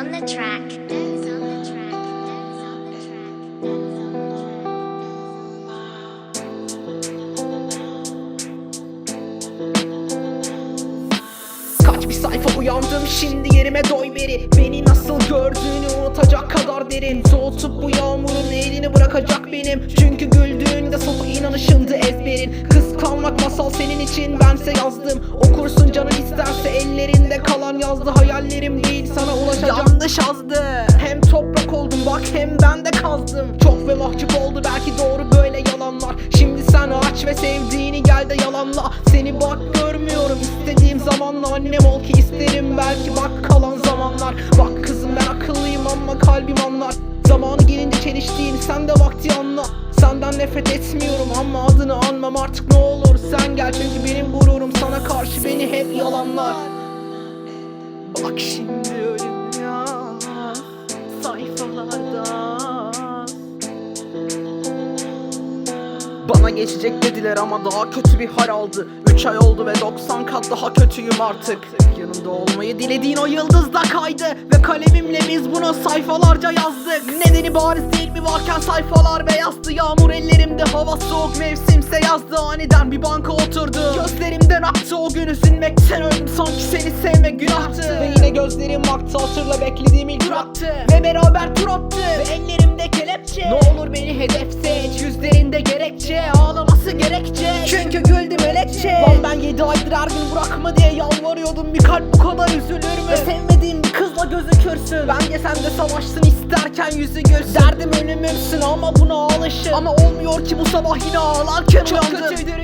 on the track. Kaç bir sayfa uyandım şimdi yerime doy veri Beni nasıl gördüğünü unutacak kadar derin. Soğutup bu yağmurun elini bırakacak benim. Çünkü güldüğünde sofu inanışımdı ezberin. Kıskanmak masal senin için. Bense yazdım. Okursun canın isterse ellerinde kalan yazdı Hayallerim değil Yanlış yazdı Hem toprak oldum bak hem ben de kazdım. Çok ve mahcup oldu belki doğru böyle yalanlar. Şimdi sen aç ve sevdiğini gel de yalanla. Seni bak görmüyorum istediğim zamanla Annem ol ki isterim. Belki bak kalan zamanlar. Bak kızım ben akıllıyım ama kalbim anlar. Zamanı gelince çeliştiğini sen de vakti anla. Senden nefret etmiyorum ama adını anmam artık ne olur. Sen gel çünkü benim gururum sana karşı beni hep yalanlar. Bak şimdi Bana geçecek dediler ama daha kötü bir hal aldı. 3 ay oldu ve 90 kat daha kötüyüm artık. Yanımda olmayı dilediğin o yıldız da kaydı. Ve kalemimle biz bunu sayfalarca yazdık. Nedeni bariz değil mi? Varken sayfalar beyazdı. Yağmur ellerimde hava soğuk mevsimse yazdı. Aniden bir banka oturdu. Gözlerimden aktı o gün. Üzülmekten öldüm. Sanki seni sevmek günahtı gözlerim aktı hatırla beklediğim ilk duraktı Ve beraber tur attı Ve ellerimde kelepçe. Ne olur beni hedef seç Yüzlerinde gerekçe. Ağlaması gerekçe. Çünkü güldüm elekçe Lan ben 7 aydır her gün bırakma diye yalvarıyordum. Bir kalp bu kadar üzülür mü? Ve sevmediğim bir kızla gözükürsün Bence sen de savaşsın isterken yüzü gülsün. Derdim ölümümsün ama buna alışın. Ama olmuyor ki bu sabah yine ağlarken Çok uyandım. kötüydür ya.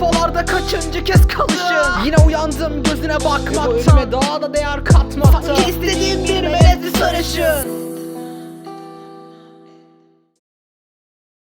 Sayfalarda kaçıncı kez kalışın? Yine uyandım gözüne bakmaktan. Ve bu ölüme daha da değer katmaktan. Sanki istediğim bir melezi sarışın